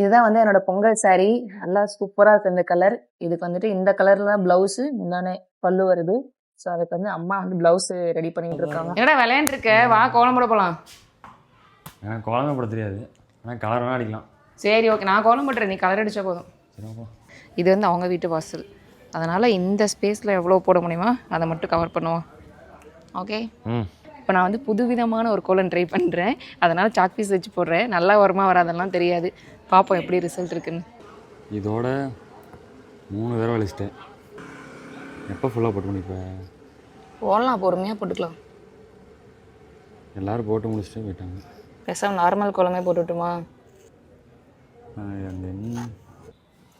இதுதான் வந்து என்னோட பொங்கல் saree. நல்லா சூப்பரா இருக்கு இந்த கலர் இதுக்கு வந்துட்டு இந்த கலர்ல தான் பிளவுஸ் முந்தானே பல்லு வருது. ஸோ அதுக்கு வந்து அம்மா வந்து பிளவுஸ் ரெடி பண்ணிட்டு இருக்காங்க. என்னடா விளையாண்டுருக்க? வா கோலம் போட போலாம். எனக்கு குழந்தை போட தெரியாது. ஆனால் கலர் வேணா அடிக்கலாம். சரி ஓகே நான் கோலம் போட்டுறேன். நீ கலர் அடிச்சா போதும். சரி போ. இது வந்து அவங்க வீட்டு வாசல். அதனால் இந்த ஸ்பேஸில் எவ்வளோ போட முடியுமோ அதை மட்டும் கவர் பண்ணுவோம். ஓகே ம். இப்போ நான் வந்து புதுவிதமான ஒரு கோலம் ட்ரை பண்ணுறேன் அதனால் சாக் பீஸ் வச்சு போடுறேன். நல்லா வருமா வராதெல்லாம் தெரியாது. பார்ப்போம் எப்படி ரிசல்ட் இருக்குன்னு. இதோட மூணு தடவை வலிச்சிட்டேன் எப்போ ஃபுல்லாக போட்டு முடிப்பேன் போடலாம் பொறுமையாக போட்டுக்கலாம். எல்லோரும் போட்டு முடிச்சுட்டு போயிட்டாங்க. பேசாம நார்மல் கோலமே போட்டுட்டுமா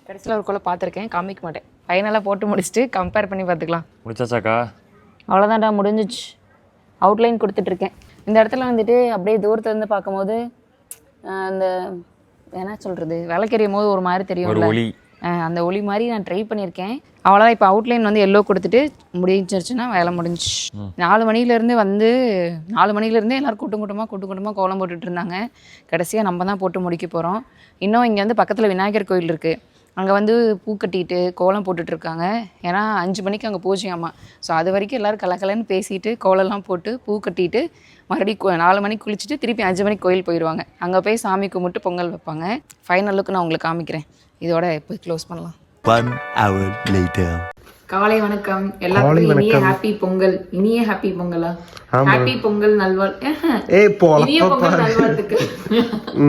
கடைசியில் ஒரு கோலம் பார்த்துருக்கேன் காமிக்க மாட்டேன். ஃபைனலாக போட்டு முடிச்சுட்டு கம்பேர் பண்ணி பார்த்துக்கலாம். முடிச்சாச்சாக்கா? அவ்வளோதான்டா முடிஞ்சிச்சு. அவுட்லைன் கொடுத்துட்ருக்கேன் இந்த இடத்துல வந்துட்டு அப்படியே தூரத்துல இருந்து பார்க்கும்போது அந்த என்ன சொல்கிறது விளக்கெறியும் போது ஒரு மாதிரி ஒரு தெரியும்ல ஒளி அந்த ஒளி மாதிரி நான் ட்ரை பண்ணியிருக்கேன் அவ்வளோதான் இப்போ அவுட்லைன் வந்து எல்லோ கொடுத்துட்டு முடிஞ்சிருச்சுன்னா வேலை முடிஞ்சிச்சு நாலு மணிலேருந்து வந்து நாலு மணிலேருந்தே எல்லோரும் கூட்டம் கூட்டமாக கூட்டம் கூட்டமாக கோலம் போட்டுட்டு இருந்தாங்க. கடைசியாக நம்ம தான் போட்டு முடிக்க போகிறோம் இன்னும் இங்கே வந்து பக்கத்தில் விநாயகர் கோயில் இருக்குது அங்கே வந்து பூ கட்டிட்டு கோலம் போட்டுட்ருக்காங்க. ஏன்னா அஞ்சு மணிக்கு அங்கே பூஜையாமா ஸோ அது வரைக்கும் எல்லோரும் கலக்கலன்னு பேசிட்டு கோலம்லாம் போட்டு பூ கட்டிட்டு மறுபடியும் நாலு மணிக்கு குளிச்சுட்டு திருப்பி அஞ்சு மணிக்கு கோயில் போயிடுவாங்க. அங்கே போய் சாமி கும்பிட்டு பொங்கல் வைப்பாங்க. ஃபைனல் லுக்கு நான் உங்களுக்கு காமிக்கிறேன். இதோட இப்போ க்ளோஸ் பண்ணலாம். காலை வணக்கம். எல்லாருக்கும் இனிய ஹாப்பி பொங்கல். இனிய ஹாப்பி பொங்கலா? ஹாப்பி பொங்கல் நல்வாழ் நல்வாழ்த்துக்கு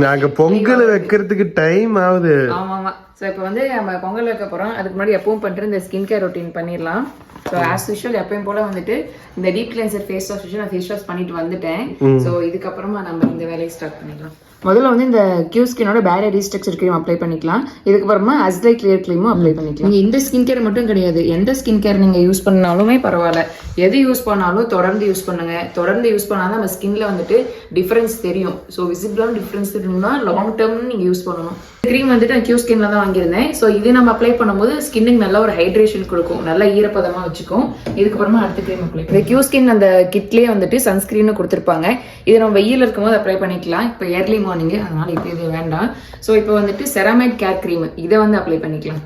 நாங்க பொங்கல் வைக்கிறதுக்கு டைம் ஆகுது. ஆமா ஆமா ஸோ இப்போ வந்து நம்ம பொங்கல் வைக்க போறோம். அதுக்கு முன்னாடி எப்பவும் பண்ற இந்த ஸ்கின் கேர் ரொட்டீன் பண்ணிடலாம். ஸோ ஆஸ் யூஷுவல் எப்பயும் போல வந்துட்டு இந்த டீப் கிளென்சர் ஃபேஸ் வாஷ் வச்சு நான் ஃபேஸ் வாஷ் பண்ணிட்டு வந்துட்டேன். ஸோ இதுக்கப்புறமா நம்ம இந்த வேலையை ஸ்டார்ட் பண்ணிடலாம். முதல்ல வந்து இந்த கியூ ஸ்கினோட பேரியர் ரீஸ்ட்ரக்சர் க்ரீம் அப்ளை பண்ணிக்கலாம். இதுக்கப்புறமா அஸ்லை கிளியர் க்ரீமும் அப்ளை பண்ணிக்கலாம். நீங்க இந்த ஸ்கின் கேர் மட்டும் கிடையாது. எந்த ஸ்கின் கேர் நீங்க யூஸ் பண்ணாலுமே பரவாயில்ல. எது யூஸ் பண்ணாலும் தொடர்ந்து யூஸ் பண்ணுங்க. தொடர்ந்து யூஸ் பண்ணாதான் நம்ம ஸ்கின்ல வந்துட்டு டிஃபரன்ஸ் தெரியும். ஸோ விசிபிளான டிஃபரன்ஸ் தெரியணும்னா லாங் டேர்ம் நீங்க யூஸ் பண்ணணும். க்ரீம் வந்துட்டு நான் கியூ ஸ்கின்ல தான் வாங்கியிருந்தேன். ஸோ இது நம்ம அப்ளை பண்ணும்போது ஸ்கின்னுக்கு நல்ல ஒரு ஹைட்ரேஷன் கொடுக்கும். நல்ல ஈரப்பதமா வச்சுக்கும். இதுக்கப்புறமா அடுத்த க்ரீம் அப்ளை இந்த கியூ ஸ்கின் அந்த கிட்லயே வந்துட்டு சன்ஸ்கிரீன் கொடுத்துருப்பாங்க. இது நம்ம வெயில் இருக்கும்போது அப்ளை பண்ணிக்கலாம். இப்போ ஏர்லி மார்னிங் அதனால இப்போ இது வேண்டாம். ஸோ இப்போ வந்துட்டு செராமைட் கேர் க்ரீம் இதை வந்து அப்ளை பண்ணிக்கலாம்.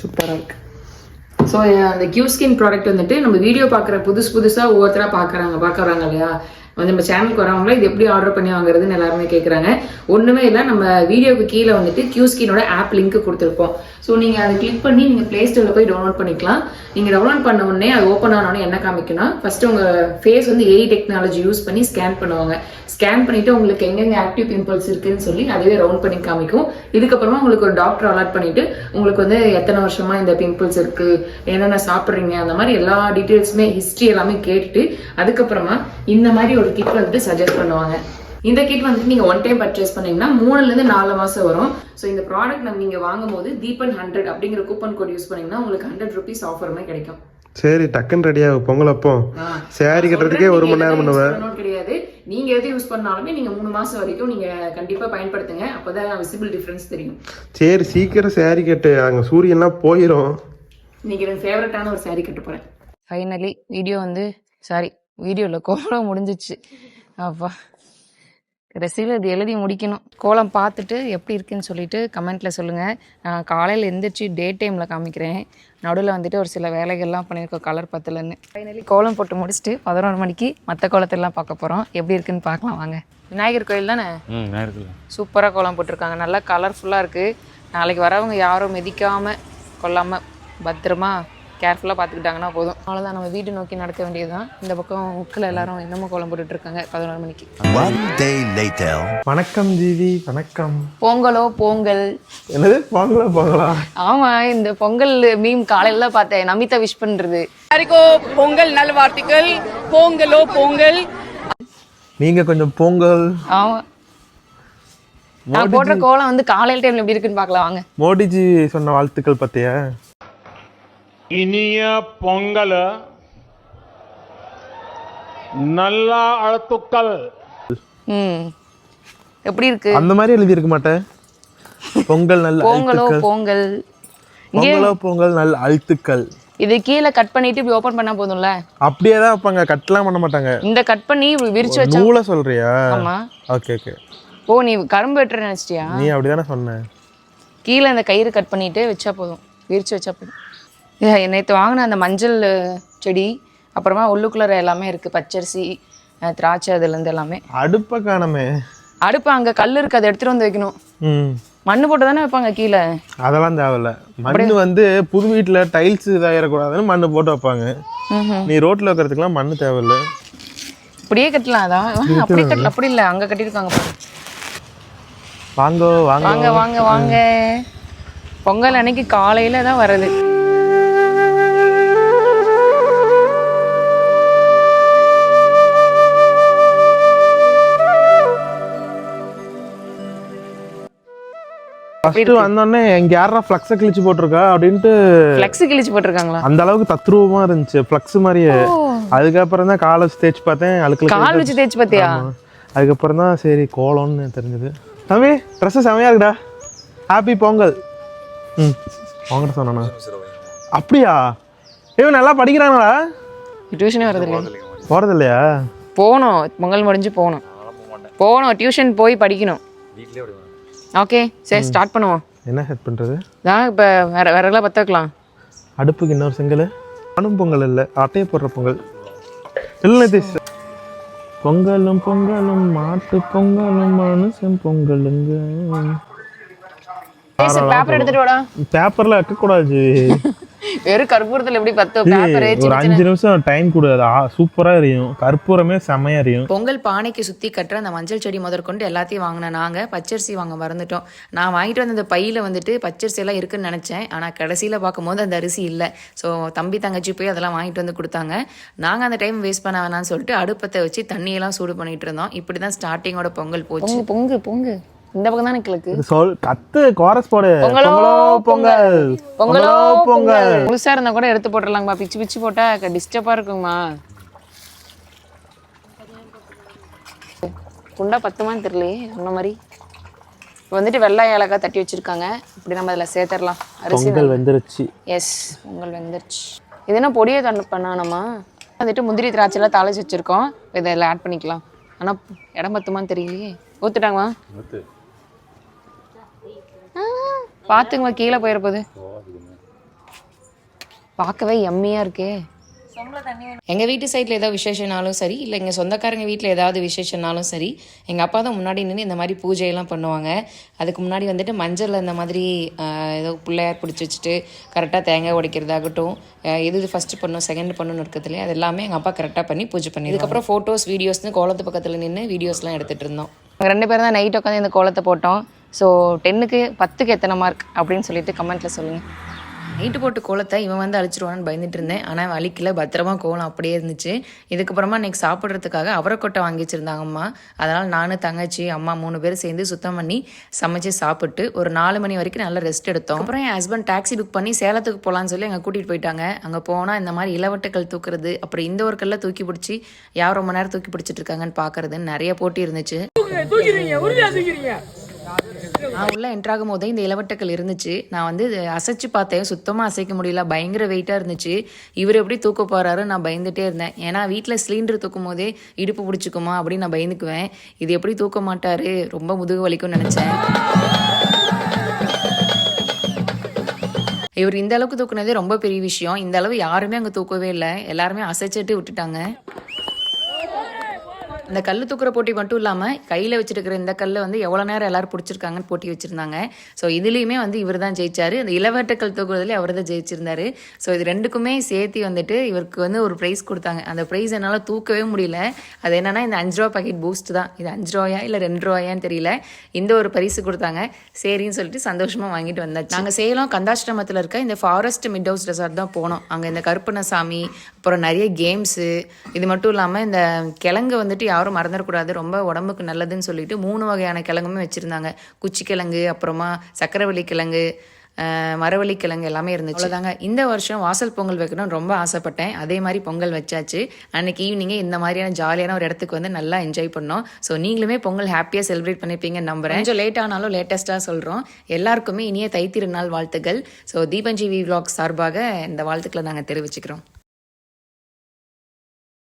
சூப்பராக இருக்கு. ஸோ அந்த கியூ ஸ்கின் ப்ராடக்ட் வந்துட்டு நம்ம வீடியோ பார்க்குற புதுசு புதுசாக ஒவ்வொருத்தராக பார்க்குறாங்க பார்க்குறாங்க இல்லையா? நம்ம சேனலுக்கு வரவங்கள இது எப்படி ஆர்டர் பண்ணி வாங்குறதுன்னு எல்லாருமே கேட்குறாங்க ஒன்றுமே இல்லை நம்ம வீடியோக்கு கீழே வந்துட்டு கியூஸ்கினோட ஆப் லிங்க் கொடுத்துருப்போம் ஸோ நீங்கள் அதை கிளிக் பண்ணி நீங்கள் ப்ளே ஸ்டோரில் போய் டவுன்லோட் பண்ணிக்கலாம். நீங்கள் டவுன்லோட் பண்ண உடனே அது ஓப்பன் ஆனோடனே என்ன காமிக்கணும் ஃபஸ்ட்டு உங்கள் ஃபேஸ் வந்து ஏஐ டெக்னாலஜி யூஸ் பண்ணி ஸ்கேன் பண்ணுவாங்க. ஸ்கேன் பண்ணிவிட்டு உங்களுக்கு எங்கெங்கே ஆக்டிவ் பிம்பிள்ஸ் இருக்குதுன்னு சொல்லி அதுவே ரவுண்ட் பண்ணி காமிக்கும். இதுக்கப்புறமா உங்களுக்கு ஒரு டாக்டர் அலாட் பண்ணிட்டு உங்களுக்கு வந்து எத்தனை வருஷமாக இந்த பிம்பிள்ஸ் இருக்குது என்னென்ன சாப்பிட்றீங்க அந்த மாதிரி எல்லா டீட்டெயில்ஸுமே ஹிஸ்ட்ரி எல்லாமே கேட்டுட்டு அதுக்கப்புறமா இந்த மாதிரி ஒரு கிட் வந்துட்டு சஜஸ்ட் பண்ணுவாங்க. இந்த கிட் வந்துட்டு நீங்க ஒன் டைம் பர்ச்சேஸ் பண்ணீங்கன்னா மூணுல இருந்து நாலு மாசம் வரும். ஸோ இந்த ப்ராடக்ட் நம்ம நீங்க வாங்கும் போது தீபன் ஹண்ட்ரட் அப்படிங்கிற கூப்பன் கோட் யூஸ் பண்ணீங்கன்னா உங்களுக்கு ஹண்ட்ரட் ருபீஸ் ஆஃபருமே கிடைக்கும். சரி டக்குன்னு ரெடியா பொங்கல் அப்போ. சேரீ கட்டுறதுக்கே ஒரு மணி நேரம் பண்ணுவேன் கிடையாது. நீங்க எது யூஸ் பண்ணாலுமே நீங்க மூணு மாசம் வரைக்கும் நீங்க கண்டிப்பா பயன்படுத்துங்க. அப்பதான் விசிபிள் டிஃபரன்ஸ் தெரியும். சரி சீக்கிரம் சேரீ கட்டு. அங்க சூரியன்லாம் போயிடும் இன்னைக்கு எனக்கு ஃபேவரட்டான ஒரு saree கட்ட போறேன். ஃபைனலி வீடியோ வந்து சாரி வீடியோவில் கோலம் முடிஞ்சிச்சு. அப்பா. கடைசியில் இது எழுதி முடிக்கணும். கோலம் பார்த்துட்டு எப்படி இருக்குன்னு சொல்லிட்டு கமெண்ட்டில் சொல்லுங்கள் நான் காலையில் எந்திரிச்சு டே டைமில் காமிக்கிறேன். நடுவில் வந்துட்டு ஒரு சில வேலைகள்லாம் பண்ணியிருக்கோம் கலர் பத்தலன்னு. ஃபைனலி கோலம் போட்டு முடிச்சுட்டு பதினொரு மணிக்கு மற்ற கோலத்தெல்லாம் பார்க்க போகிறோம் எப்படி இருக்குன்னு பார்க்கலாம் வாங்க. விநாயகர் கோயில் தானே? சூப்பராக கோலம் போட்டிருக்காங்க. நல்லா கலர்ஃபுல்லாக இருக்குது நாளைக்கு வரவங்க யாரும் மிதிக்காமல் கொல்லாமல் பத்திரமா கேர்ஃபுல்லாக பார்த்துக்கிட்டாங்கன்னா போதும். அவ்வளோதான் நம்ம வீடு நோக்கி நடக்க வேண்டியதுதான். இந்த பக்கம் முக்கில் எல்லாரும் இன்னமும் கோலம் போட்டுட்டு இருக்காங்க பதினோரு மணிக்கு. One day later. வணக்கம் ஜீவி வணக்கம். பொங்கலோ பொங்கல். என்னது? பொங்கலா பொங்கலா? ஆமாம் இந்த பொங்கல் மீம் காலையில தான் பார்த்தேன். நமிதா விஷ் பண்ணுறது எல்லாருக்கும் பொங்கல் நல்வாழ்த்துக்கள். பொங்கலோ பொங்கல். நீங்க கொஞ்சம் பொங்கல். ஆமாம் நான் போடுற கோலம் வந்து காலையில் டைமில் எப்படி இருக்குன்னு பார்க்கலாம் வாங்க. மோடிஜி சொன்ன வாழ்த்துக்கள் பத்தியா? இனிய பொங்கல். நல்ல அழுத்துக்கள். எப்படி இருக்கு? அந்த மாதிரி எழுதி இருக்க மாட்டேன். பொங்கல் நல்ல பொங்கலோ பொங்கல். பொங்கலோ பொங்கல் நல்ல அழுத்துக்கள். இது கீழே கட் பண்ணிட்டு இப்படி ஓபன் பண்ணா போதும்ல? அப்படியே தான் வைப்பாங்க. கட்லாம் பண்ண மாட்டாங்க. இந்த கட் பண்ணி இப்படி விரிச்சு வச்சா நூலை சொல்றியா? ஆமா. ஓகே ஓகே ஓ நீ கரும்பு வெட்டுற நினைச்சிட்டியா? நீ அப்படிதானே சொன்ன. கீழே அந்த கயிறு கட் பண்ணிட்டு வச்சா போதும். விரிச்சு வச்சா போதும். நேற்று வாங்கின அந்த மஞ்சள் செடி அப்புறமா உள்ளுக்குள்ளே எல்லாமே இருக்குது பச்சரிசி திராட்சை அதுலேருந்து எல்லாமே. அடுப்பை காணமே. அடுப்பு அங்கே கல் இருக்குது அதை எடுத்துகிட்டு வந்து வைக்கணும். ம். மண்ணு போட்டு தானே வைப்பாங்க கீழே. அதெல்லாம் தேவையில்ல. மண் வந்து புது வீட்டில் டைல்ஸ் இதாகிடக்கூடாதுன்னு மண் போட்டு வைப்பாங்க. நீ ரோட்டில் வைக்கிறதுக்குலாம் மண் தேவையில்ல. இப்படியே கட்டலாம் அதான் அப்படி கட்டல அப்படி இல்லை அங்கே கட்டியிருக்காங்க பாருங்க வாங்கோ வாங்க. வாங்க வாங்க வாங்க. பொங்கல் அன்னைக்கு காலையில தான் வருது ஃபர்ஸ்ட் வந்தோடனே எங்க யாரா ஃப்ளக்ஸை கிழிச்சு போட்டிருக்கா அப்படின்ட்டு ஃப்ளெக்ஸ் கிழிச்சு போட்டிருக்காங்களா? அந்த அளவுக்கு தத்ரூபமா இருந்துச்சு ஃப்ளக்ஸ் மாதிரியே. அதுக்கப்புறம் தான் காலை வச்சு தேய்ச்சி பார்த்தேன் அழுக்கல கால் வச்சு தேய்ச்சி பார்த்தியா? அதுக்கப்புறம் தான் சரி கோலம்னு தெரிஞ்சது. தம்பி ட்ரெஸ்ஸு செமையா இருக்குடா. ஹாப்பி பொங்கல். ம் வாங்கிட்டு சொன்னானா. அப்படியா? இவன் நல்லா படிக்கிறாங்களா டியூஷனே வரது இல்லையா? போறது இல்லையா போகணும். பொங்கல் முடிஞ்சு போகணும். போகணும். டியூஷன் போய் படிக்கணும். வீட்லயே ஓகே சரி ஸ்டார்ட் பண்ணுவோம். என்ன ஹெட் பண்றது? தான் இப்போ வேற வேறெல்லாம் பற்ற வைக்கலாம். அடுப்புக்கு இன்னொரு செங்கல். அனும் பொங்கல் இல்லை அட்டையை போடுற பொங்கல். இல்லை நிதிஷ். பொங்கலும் பொங்கலும் மாட்டு பொங்கலும் மனுஷன் பொங்கலுங்க. பேப்பர் எடுத்துட்டு வாடா. பேப்பர்ல வைக்கக்கூடாது. வெறும் கற்பூரத்தில் எப்படி பத்து பேப்பரே ஒரு அஞ்சு நிமிஷம் டைம் கொடு அது ஆ- சூப்பரா எரியும். கற்பூரமே செம்மையா எரியும். பொங்கல் பானைக்கு சுற்றி கட்டுற அந்த மஞ்சள் செடி முதற்கொண்டு எல்லாத்தையும் வாங்கினேன் நாங்கள் பச்சரிசி வாங்க மறந்துட்டோம். நான் வாங்கிட்டு வந்த அந்த பையில் வந்துட்டு பச்சரிசி எல்லாம் இருக்குன்னு நினச்சேன். ஆனால் கடைசியில் பார்க்கும்போது அந்த அரிசி இல்லை. ஸோ தம்பி தங்கச்சி போய் அதெல்லாம் வாங்கிட்டு வந்து கொடுத்தாங்க. நாங்கள் அந்த டைம் வேஸ்ட் பண்ண வேணாம்னு சொல்லிட்டு அடுப்பத்தை வச்சு தண்ணியெல்லாம் சூடு பண்ணிட்டு இருந்தோம். இப்படி தான் ஸ்டார்டிங்கோட பொங்கல் போச்சு. பொங்கு பொங்கு. இந்த பக்கம் தான் கிழக்கு? இது சொல் கத்து கோரஸ் போடு. பொங்கலோ பொங்கல் பொங்கலோ. பொங்கல். முழுசா இருந்தா கூட எடுத்து போட்டுடலாங்கப்பா பிச்சு பிச்சு போட்டா டிஸ்டர்பா இருக்குங்கம்மா. குண்டா பத்துமான்னு தெரியலையே சொன்ன மாதிரி. இப்போ வந்துட்டு வெள்ளை ஏலக்காய் தட்டி வச்சிருக்காங்க. இப்படி நம்ம அதில் சேர்த்துடலாம். அரிசி பொங்கல் வெந்துருச்சு. எஸ் பொங்கல் வெந்துருச்சு. இது என்ன பொடியை தண்ணு பண்ணானம்மா? வந்துட்டு முந்திரி திராட்சைலாம் தாளிச்சு வச்சிருக்கோம். இதில் ஆட் பண்ணிக்கலாம். ஆனால் இடம் பத்துமான்னு தெரியலையே. ஊத்துட்டாங்களா பார்த்துங்கம்மா கீழே போயிட போகுது பார்க்கவே எம்மியா இருக்கே. எங்கள் வீட்டு சைடில் ஏதாவது விசேஷனாலும் சரி இல்லை எங்கள் சொந்தக்காரங்க வீட்டில் ஏதாவது விசேஷனாலும் சரி எங்கள் அப்பா தான் முன்னாடி நின்று இந்த மாதிரி பூஜையெல்லாம் பண்ணுவாங்க. அதுக்கு முன்னாடி வந்துட்டு மஞ்சளில் இந்த மாதிரி ஏதோ பிள்ளையார் பிடிச்சி வச்சுட்டு கரெக்டாக தேங்காய் உடைக்கிறதாகட்டும் எது எது ஃபஸ்ட்டு பண்ணும் செகண்ட் பண்ணணும்னு இருக்கிறது அது எல்லாமே எங்கள் அப்பா கரெக்டாக பண்ணி பூஜை பண்ணி இதுக்கப்புறம் ஃபோட்டோஸ் வீடியோஸ்னு கோலத்து பக்கத்தில் நின்று வீடியோஸ்லாம் எடுத்துகிட்டு இருந்தோம். ரெண்டு பேரும் தான் நைட் உட்காந்து இந்த கோலத்தை போட்டோம். ஸோ டென்னுக்கு பத்துக்கு எத்தனை மார்க் அப்படின்னு சொல்லிட்டு கமெண்ட்டில் சொல்லுங்கள் நைட்டு போட்டு கோலத்தை இவன் வந்து அழிச்சிருவான்னு பயந்துட்டு இருந்தேன். ஆனால் வலிக்கல பத்திரமா கோலம் அப்படியே இருந்துச்சு. இதுக்கப்புறமா இன்னைக்கு சாப்பிட்றதுக்காக அவரைக்கொட்டை வாங்கி வச்சிருந்தாங்க அம்மா அதனால் நானும் தங்கச்சி அம்மா மூணு பேர் சேர்ந்து சுத்தம் பண்ணி சமைச்சு சாப்பிட்டு ஒரு நாலு மணி வரைக்கும் நல்லா ரெஸ்ட் எடுத்தோம். அப்புறம் என் ஹஸ்பண்ட் டாக்ஸி புக் பண்ணி சேலத்துக்கு போகலான்னு சொல்லி அங்கே கூட்டிகிட்டு போயிட்டாங்க. அங்கே போனால் இந்த மாதிரி இளவட்டுக்கள் தூக்குறது அப்புறம் இந்த ஒரு கல்லை தூக்கி பிடிச்சி யார் ரொம்ப நேரம் தூக்கி பிடிச்சிட்டு இருக்காங்கன்னு பார்க்கறதுன்னு நிறைய போட்டி இருந்துச்சு. நான் உள்ள என்ட்ராகும் போதே இந்த இளவட்டக்கல் இருந்துச்சு. நான் வந்து அசைச்சு பார்த்தேன். சுத்தமாக அசைக்க முடியல. பயங்கர வெயிட்டாக இருந்துச்சு. இவர் எப்படி தூக்க போகிறாரு நான் பயந்துட்டே இருந்தேன். ஏன்னா வீட்டில் சிலிண்டர் தூக்கும் போதே இடுப்பு பிடிச்சிக்குமா அப்படின்னு நான் பயந்துக்குவேன். இது எப்படி தூக்க மாட்டாரு? ரொம்ப முதுகு வலிக்கும்னு நினச்சேன். இவர் இந்த அளவுக்கு தூக்குனதே ரொம்ப பெரிய விஷயம். இந்த அளவு யாருமே அங்கே தூக்கவே இல்லை. எல்லாருமே அசைச்சிட்டு விட்டுட்டாங்க. இந்த கல் தூக்குற போட்டி மட்டும் இல்லாமல் கையில் வச்சிருக்கிற இந்த கல் வந்து எவ்வளோ நேரம் எல்லாரும் பிடிச்சிருக்காங்கன்னு போட்டி வச்சுருந்தாங்க. ஸோ இதுலேயுமே வந்து இவர் தான் ஜெயிச்சார். அந்த இளவட்டக்கல் தூக்குறதுலேயே அவர் தான் ஜெயிச்சிருந்தாரு. ஸோ இது ரெண்டுக்குமே சேர்த்து வந்துட்டு இவருக்கு வந்து ஒரு ப்ரைஸ் கொடுத்தாங்க. அந்த ப்ரைஸ் என்னால் தூக்கவே முடியல. அது என்னன்னா இந்த அஞ்சு ரூபா பாக்கெட் பூஸ்ட் தான். இது அஞ்சு ரூபாயா இல்லை ரெண்டு ரூபாயான்னு தெரியல. இந்த ஒரு பரிசு கொடுத்தாங்க. சரின்னு சொல்லிட்டு சந்தோஷமாக வாங்கிட்டு வந்தாச்சு. நாங்கள் சேலம் கந்தாஷ்டிரமத்தில் இருக்க இந்த ஃபாரஸ்ட் மிட் ஹவுஸ் ரெசார்ட் தான் போனோம். அங்கே இந்த கருப்பண்ணசாமி அப்புறம் நிறைய கேம்ஸு இது மட்டும் இல்லாமல் இந்த கிழங்கு வந்துட்டு யாரும் மறந்துடக்கூடாது. ரொம்ப உடம்புக்கு நல்லதுன்னு சொல்லிட்டு மூணு வகையான கிழங்குமே வச்சுருந்தாங்க. குச்சி கிழங்கு அப்புறமா சக்கரவள்ளி கிழங்கு மரவள்ளி கிழங்கு எல்லாமே இருந்துச்சு. அவ்வளோதாங்க இந்த வருஷம் வாசல் பொங்கல் வைக்கணும்னு ரொம்ப ஆசைப்பட்டேன். அதே மாதிரி பொங்கல் வச்சாச்சு. அன்னைக்கு ஈவினிங்கே இந்த மாதிரியான ஜாலியான ஒரு இடத்துக்கு வந்து நல்லா என்ஜாய் பண்ணோம். ஸோ நீங்களுமே பொங்கல் ஹாப்பியாக செலிப்ரேட் பண்ணிப்பீங்கன்னு நம்புறேன். கொஞ்சம் லேட் ஆனாலும் லேட்டஸ்ட்டாக சொல்கிறோம் எல்லாருக்குமே இனிய தைத்திருநாள் வாழ்த்துக்கள். ஸோ தீபஞ்சீவி விலாக் சார்பாக இந்த வாழ்த்துக்களை நாங்கள் தெரிவிச்சுக்கிறோம்.